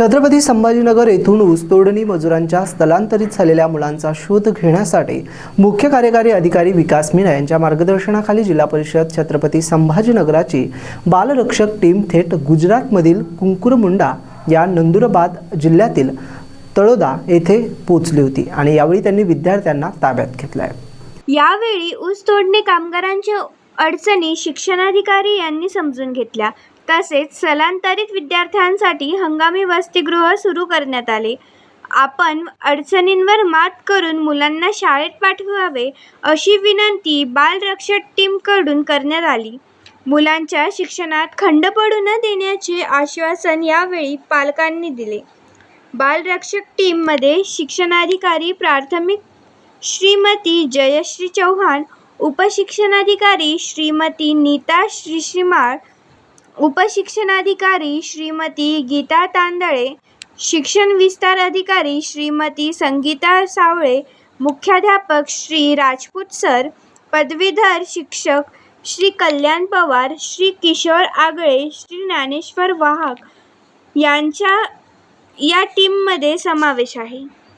छत्रपती संभाजीनगर येथून ऊसतोडणी मजुरांच्या स्थलांतरित झालेल्या मुलांचा शोध घेण्यासाठी मुख्य कार्यकारी अधिकारी विकास मीना यांच्या मार्गदर्शनाखाली जिल्हा परिषद छत्रपती संभाजीनगराची बालरक्षक टीम थेट गुजरातमधील कुंकुरमुंडा या नंदुरबाद जिल्ह्यातील तळोदा येथे पोहोचली होती आणि यावेळी त्यांनी विद्यार्थ्यांना ताब्यात घेतलं आहे यावेळी ऊस तोडणी कामगारांच्या अडचणी शिक्षणाधिकारी यांनी समजून घेतल्या. तसेच स्थलांतरित विद्यार्थ्यांसाठी हंगामी वसतिगृह सुरू करण्यात आले. आपण अडचणींवर मात करून मुलांना शाळेत पाठवावे अशी विनंती बालरक्षक टीमकडून करण्यात आली. मुलांच्या शिक्षणात खंड पडू न देण्याचे आश्वासन यावेळी पालकांनी दिले. बालरक्षक टीममध्ये शिक्षणाधिकारी प्राथमिक श्रीमती जयश्री चव्हाण उपशिक्षणाधिकारी श्रीमती नीता श्रीश्रीमाळ उपशिक्षणाधिकारी श्रीमती गीता तांदळे शिक्षण विस्तार अधिकारी श्रीमती संगीता सावळे मुख्याध्यापक श्री राजपूत सर पदवीधर शिक्षक श्री कल्याण पवार श्री किशोर आगळे श्री ज्ञानेश्वर वाहक यांच्या या टीममध्ये समावेश आहे.